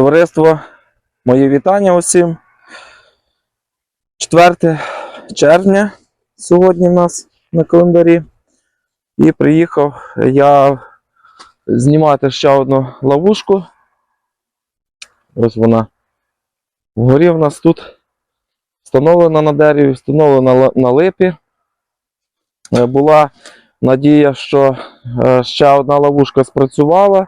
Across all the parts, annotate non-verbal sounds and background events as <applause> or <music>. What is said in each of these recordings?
Товариство, мої вітання усім. 4 червня сьогодні в нас на календарі. І приїхав я знімати ще одну ловушку. Ось вона. Вгорі в нас тут встановлена на дереві, встановлена на липі. Е, Була надія, що е, ще одна ловушка спрацювала,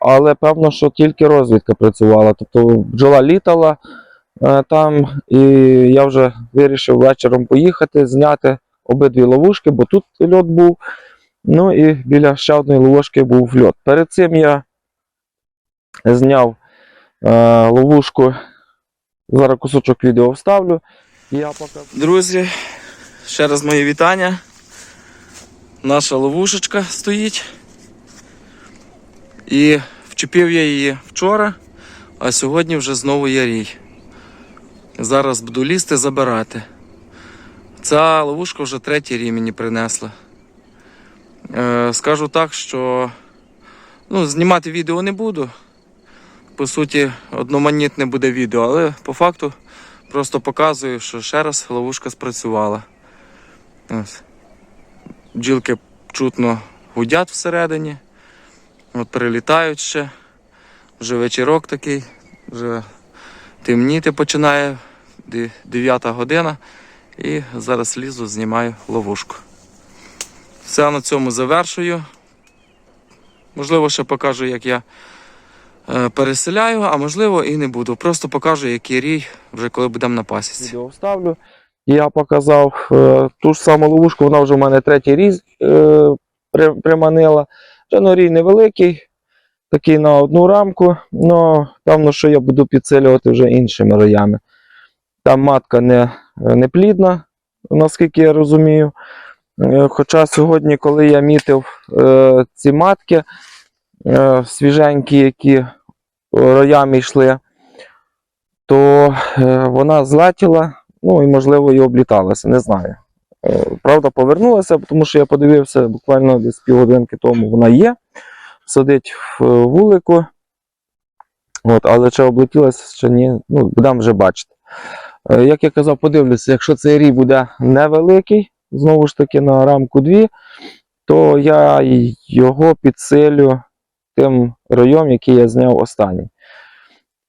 але певно, що тільки розвідка працювала. Тобто бджола літала е, там, і я вже вирішив вечором поїхати, зняти обидві ловушки, бо тут льот був. Ну і біля ще одної ловушки був льот. Перед цим я зняв е, ловушку. Зараз кусочок відео вставлю. Я покажу. Друзі, ще раз мої вітання. Наша ловушечка стоїть. І вчепив я її вчора, а сьогодні вже знову є рій. Зараз буду лізти забирати. Ця ловушка вже третій рій мені принесла. Е, скажу так, що ну, знімати відео не буду. По суті, одноманітне буде відео, але по факту просто показую, що ще раз ловушка спрацювала. Ось. Бджілки чутно гудять всередині. От прилітають ще. Вже вечірок такий, вже темніти починає, 9 година. І зараз лізу, знімаю ловушку. Все на цьому завершую. Можливо, ще покажу, як я е, переселяю, а можливо і не буду. Просто покажу, який рій, вже коли будемо на пасіці. Відео вставлю. Я показав е, ту ж саму ловушку, вона вже в мене третій різ е, приманила. Ну, невеликий, такий на одну рамку, але певно, що я буду підсилювати вже іншими роями. Там матка не, не плідна, наскільки я розумію. Е, Хоча сьогодні, коли я мітив е, ці матки, е, свіженькі, які роями йшли, то е, вона злетіла, ну і можливо і обліталася, не знаю. Е, Правда, повернулася, тому що я подивився буквально десь півгодинки тому вона є, сидить в е, вулику. От, але чи облетілася, чи ні, ну, будемо вже бачити. Е, Як я казав, подивлюся, якщо цей рій буде невеликий, знову ж таки на рамку 2, то я його підсилю тим райом, який я зняв останній.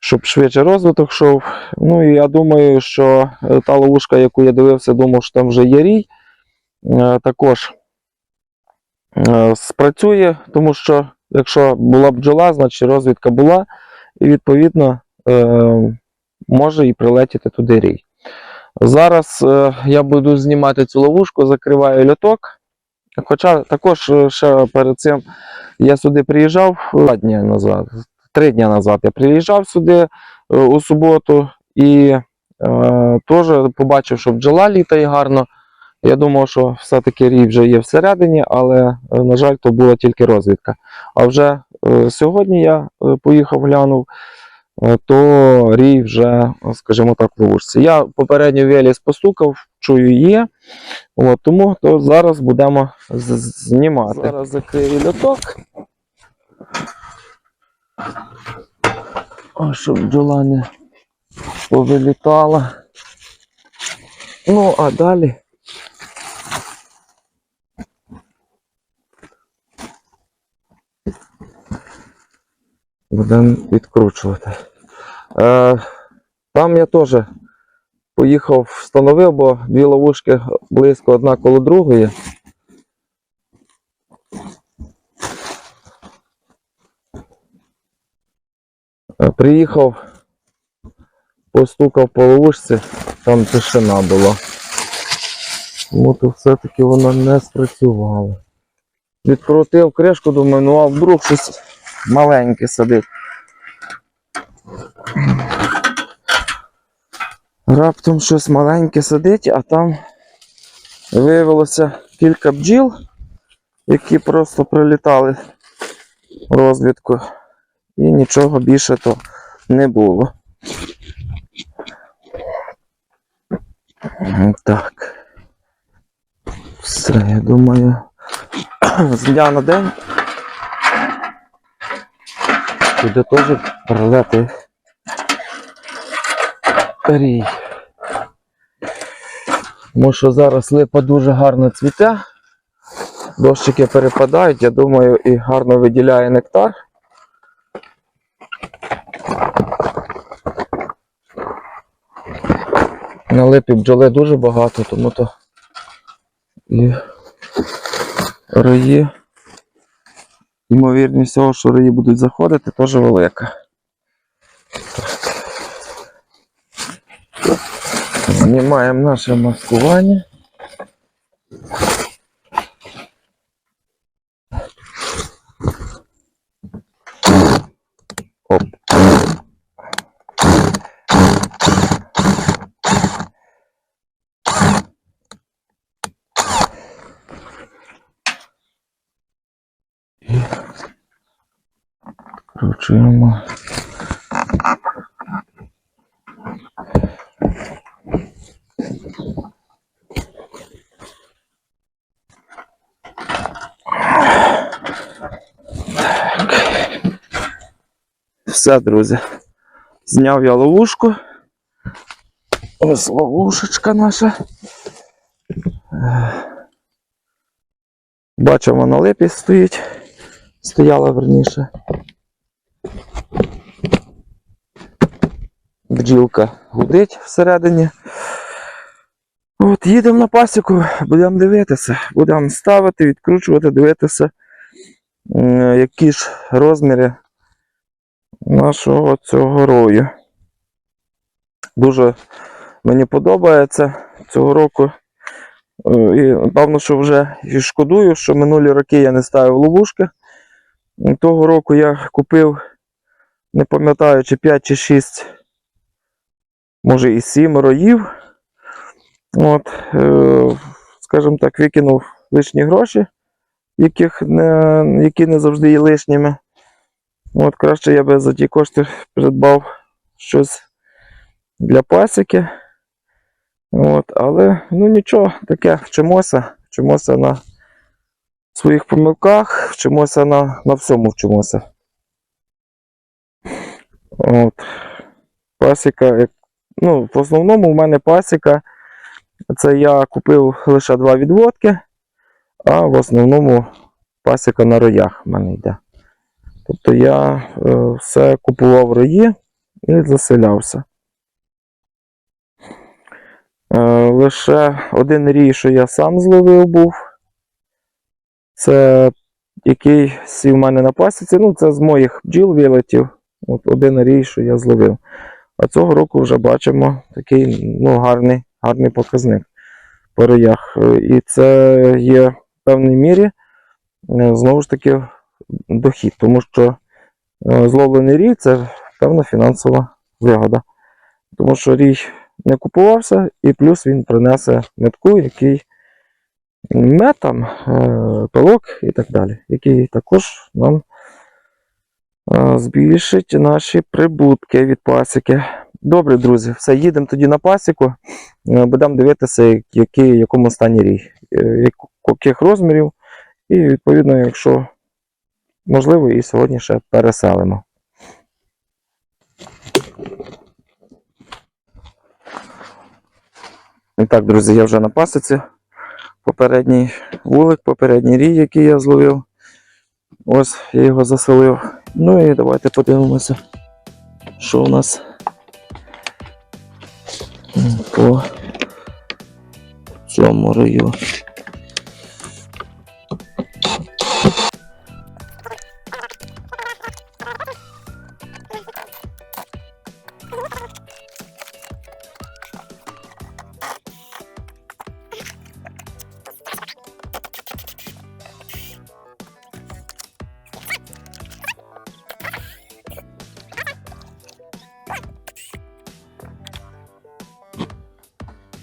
Щоб швидше розвиток йшов. Ну і я думаю, що е, та ловушка, яку я дивився, думав, що там вже є рій, е, також е, спрацює, тому що якщо була бджола, значить розвідка була, і відповідно може і прилетіти туди рій. Зараз я буду знімати цю ловушку, закриваю льоток. Хоча також ще перед цим я сюди приїжджав два дні назад, три дні назад я приїжджав сюди е, у суботу і е, теж побачив, що бджола літає гарно. Я думав, що все-таки рій вже є всередині, але, е, на жаль, то була тільки розвідка. А вже е, сьогодні я е, поїхав глянув, то рій вже, скажімо так, в ловушці. Я попередньо Веліс постукав, чую є. От, тому то зараз будемо знімати. Зараз закрию льоток. О, щоб бджола не повилітала. Ну, а далі. Будемо відкручувати. Е, там я теж поїхав, встановив, бо дві ловушки близько одна коло другої. Приїхав, постукав по ловушці, там тишина була. Тому то все-таки вона не спрацювала. Відкрутив кришку, думаю, ну а вдруг щось маленьке сидить. Раптом щось маленьке сидить, а там виявилося кілька бджіл, які просто прилітали в розвідку. І нічого більше то не було. Так. Все, я думаю, <clears throat> з дня на день буде теж прилети рій. Тому що зараз липа дуже гарно цвіте. Дощики перепадають, я думаю, і гарно виділяє нектар. На липі бджоли дуже багато, тому то і рої. Ймовірність того, що рої будуть заходити, теж велика. Знімаємо наше маскування. Кручуємо. Все, друзі. Зняв я ловушку. Ось ловушечка наша. Бачимо на липі стоїть. Стояла верніше. Бджілка гудить всередині. От, їдемо на пасіку, будемо дивитися, будемо ставити, відкручувати, дивитися, які ж розміри нашого цього рою. Дуже мені подобається цього року. Е, І напевно, що вже і шкодую, що минулі роки я не ставив ловушки. Того року я купив, не пам'ятаю, чи 5 чи 6, може і 7 роїв. От, е, скажімо так, викинув лишні гроші, яких не, які не завжди є лишніми. От краще я би за ті кошти придбав щось для пасіки. От, але ну нічого, таке, вчимося, вчимося на своїх помилках, вчимося на, на всьому вчимося. От. Пасіка, як- ну, в основному в мене пасіка. Це я купив лише два відводки, а в основному пасіка на роях в мене йде. Тобто я е, все купував рої і заселявся. Е, лише один рій, що я сам зловив був. Це який сів в мене на пасіці. Ну, це з моїх бджіл вилетів. От один рій, що я зловив. А цього року вже бачимо такий ну, гарний, гарний показник по роях. Е, І це є в певній мірі е, знову ж таки дохід, тому що е, зловлений рій це певна фінансова вигода. Тому що рій не купувався, і плюс він принесе метку, який мед там, е, пилок і так далі, який також нам збільшить наші прибутки від пасіки. Добре, друзі, все, їдемо тоді на пасіку. Е, Будемо дивитися, який, в якому стані рій, е, яких розмірів. І відповідно, якщо можливо, і сьогодні ще переселимо. І так, друзі, я вже на пасіці. Попередній вулик, попередній рій, який я зловив. Ось я його заселив. Ну і давайте подивимося, що у нас по цьому раю.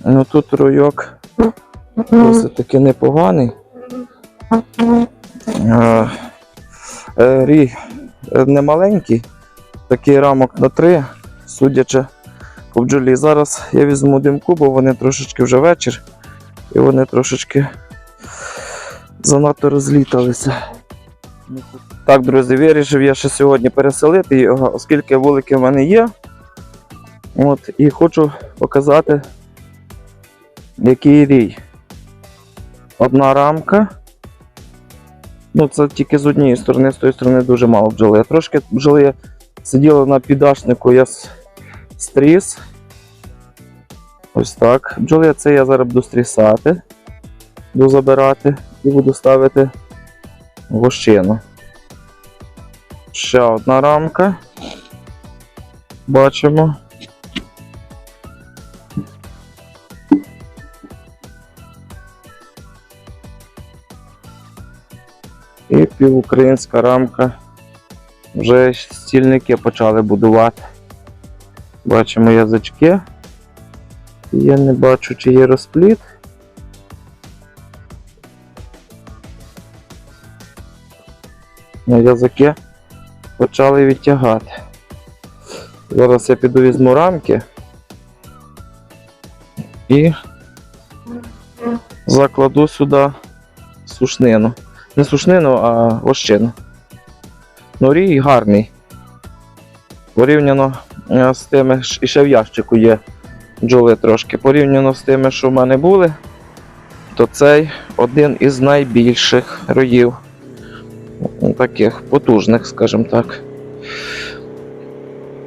Ну тут ройок досить таки непоганий. Е, Рій е, не маленький, такий рамок на три, судячи по бджолі. Зараз я візьму димку, бо вони трошечки вже вечір, і вони трошечки занадто розліталися. Так, друзі, вирішив я ще сьогодні переселити його, оскільки вулики в мене є. От, і хочу показати, який рій. Одна рамка. Ну, це тільки з однієї сторони, з тої сторони дуже мало бджоли. Трошки бджоли сиділи на підашнику, я стріс. Ось так. Бджоли це я зараз буду стрісати, буду забирати і буду ставити в вощину. Ще одна рамка. Бачимо. Півукраїнська рамка. Вже стільники почали будувати. Бачимо язички. Я не бачу, чи є розпліт. Ну, язики почали відтягати. Зараз я піду візьму рамки і закладу сюди сушнину. Не сушнину, а вощину. Ну, рій гарний. Порівняно е, з тими, і ще в ящику є бджоли трошки. Порівняно з тими, що в мене були, то цей один із найбільших роїв. Ну, Таких потужних, скажімо так.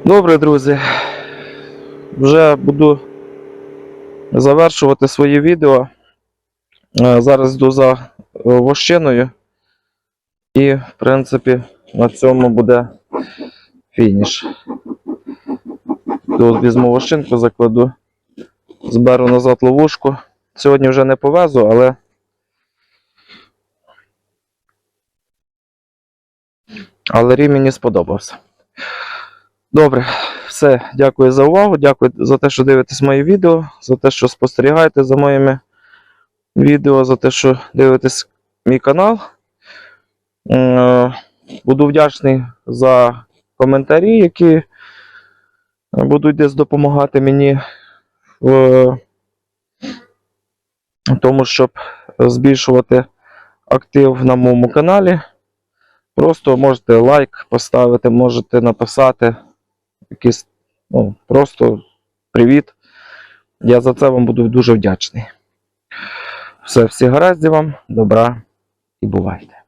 Добре, друзі. Вже буду завершувати своє відео. Е, Зараз йду за е, вощиною. І, в принципі, на цьому буде фініш. Тут візьму вощинку, закладу, зберу назад ловушку. Сьогодні вже не повезу, але. Але рій мені сподобався. Добре, все, дякую за увагу. Дякую за те, що дивитесь мої відео, за те, що спостерігаєте за моїми відео, за те, що дивитесь мій канал. Е, Буду вдячний за коментарі, які будуть десь допомагати мені в тому, щоб збільшувати актив на моєму каналі. Просто можете лайк поставити, можете написати якийсь, ну, просто привіт. Я за це вам буду дуже вдячний. Все, всі гаразді вам, добра і бувайте.